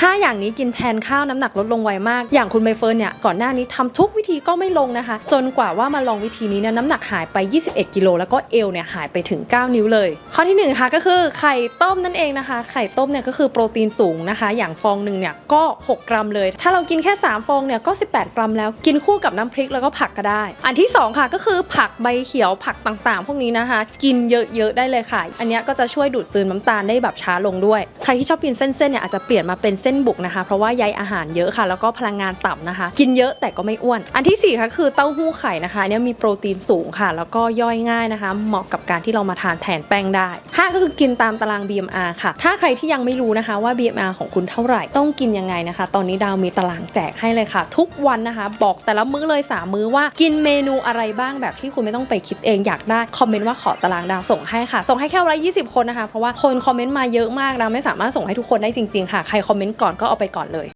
5 อย่างนี้กินแทนข้าวน้ำหนักลดลงไวมาก อย่างคุณใบเฟิร์นเนี่ยก่อนหน้านี้ทำทุกวิธีก็ไม่ลงนะคะ จนกว่าว่ามาลองวิธีนี้เนี่ยน้ำหนักหายไป 21 กิโลแล้วก็เอวเนี่ยหายไปถึง 9 นิ้วเลย ข้อที่1ค่ะก็คือไข่ต้มนั่นเองนะคะ ไข่ต้มเนี่ยก็คือโปรตีนสูงนะคะ อย่างฟองหนึ่งเนี่ยก็ 6 กรัมเลย ถ้าเรากินแค่ 3 ฟองเนี่ยก็ 18 กรัมแล้วกินคู่กับน้ำพริกแล้วก็ผักก็ได้ อันที่ 2 ค่ะก็คือผักใบเขียวผักต่างๆ พวกนี้นะคะ กินเยอะๆได้เลยค่ะ อันนี้ก็จะช่วยดูดซึมน้ำตาลได้แบบช้าลงด้วย ใครที่ชอบกินเส้นๆเนี่ยอาจจะเปลี่ยนมาเป็นเส้นบุกนะคะ เพราะว่าใยอาหารเยอะค่ะ แล้วก็พลังงานต่ำนะคะ กินเยอะแต่ก็ไม่อ้วน อันที่สี่ค่ะคือเต้าหู้ไข่นะคะเนี้ยมีโปรตีนสูงค่ะ แล้วก็ย่อยง่ายนะคะ เหมาะกับการที่เรามาทานแทนแป้งได้ห้าก็คือกินตามตาราง BMR ค่ะ ถ้าใครที่ยังไม่รู้นะคะว่า BMR ของคุณเท่าไหร่ ต้องกินยังไงนะคะ ตอนนี้ดาวมีตารางแจกให้เลยค่ะ ทุกวันนะคะ บอกแต่ละมื้อเลยสามมื้อว่ากินเมนูอะไรบ้างแบบที่คุณไม่ต้องไปคิดเองอยากได้คอมเมนต์ว่าขอตารางดาวส่งให้ค่ะส่งให้แค่ร้อยยี่สิบคนนะคะเพราะว่าคนคอมเมนต์มาเยอะมากดาวไม่สามารถส่งให้ทุกคนได้จริงๆค่ะใครคอมเมนต์ก่อนก็เอาไปก่อนเลย